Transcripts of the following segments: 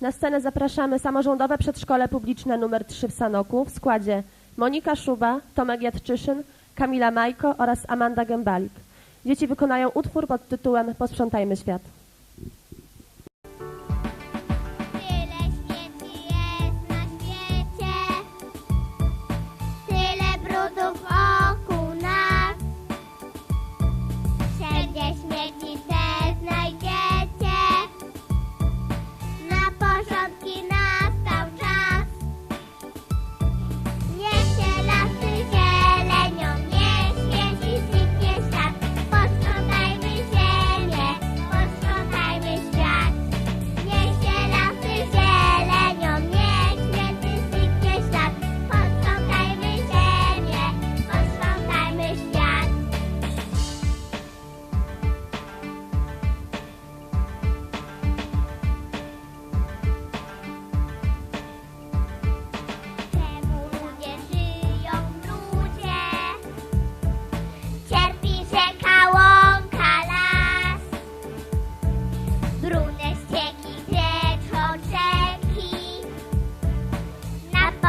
Na scenę zapraszamy samorządowe przedszkole publiczne nr 3 w Sanoku w składzie Monika Szuba, Tomek Jadczyszyn, Kamila Majko oraz Amanda Gębalik. Dzieci wykonają utwór pod tytułem Posprzątajmy świat.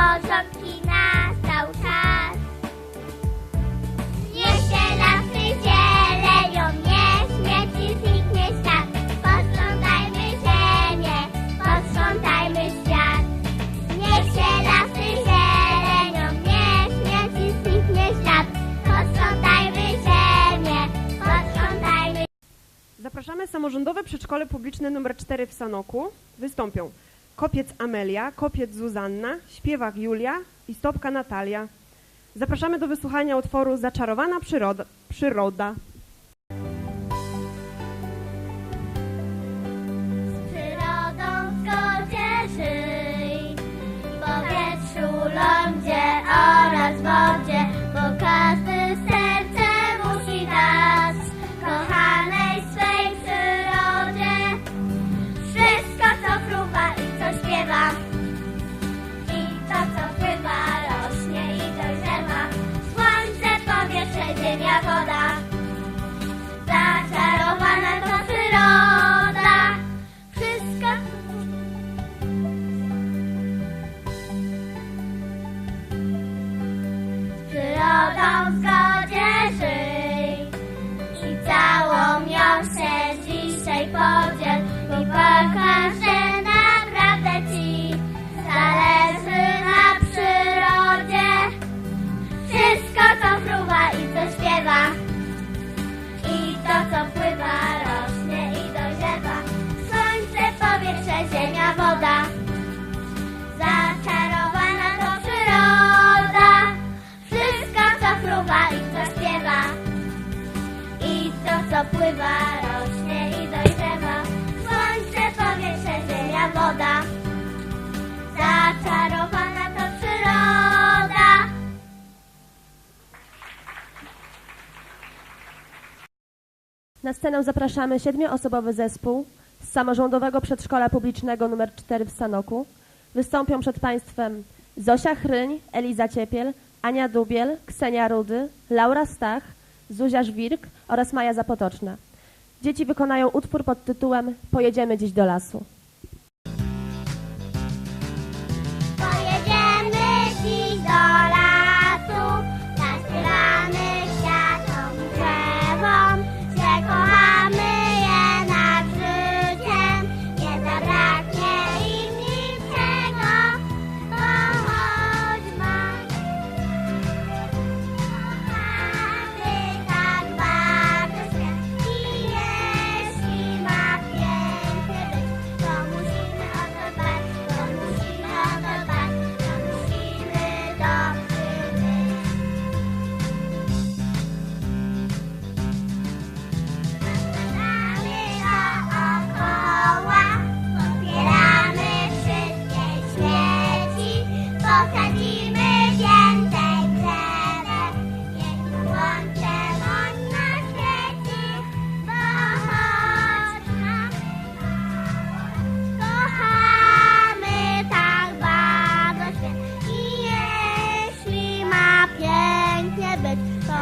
Porządki nastał czas. Niech się lasy zielenią, niech śmieci zniknie świat. Posprzątajmy ziemię, posprzątajmy świat. Niech się lasy zielenią, niech śmieci zniknie świat. Posprzątajmy ziemię, posprzątajmy Zapraszamy samorządowe przedszkole publiczne nr 4 w Sanoku. Wystąpią kopiec Amelia, kopiec Zuzanna, śpiewak Julia i stopka Natalia. Zapraszamy do wysłuchania utworu Zaczarowana przyroda. przyroda. W zgodzie i całą ją się dzisiaj podziel i pokaż, Na scenę zapraszamy siedmioosobowy zespół z samorządowego przedszkola publicznego nr 4 w Sanoku. Wystąpią przed Państwem Zosia Chryń, Eliza Ciepiel, Ania Dubiel, Ksenia Rudy, Laura Stach, Zuzia Żwirk oraz Maja Zapotoczna. Dzieci wykonają utwór pod tytułem Pojedziemy dziś do lasu.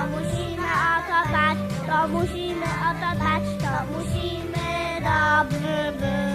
musimy o to dbać, to musimy o to dbać, to musimy dobrze być.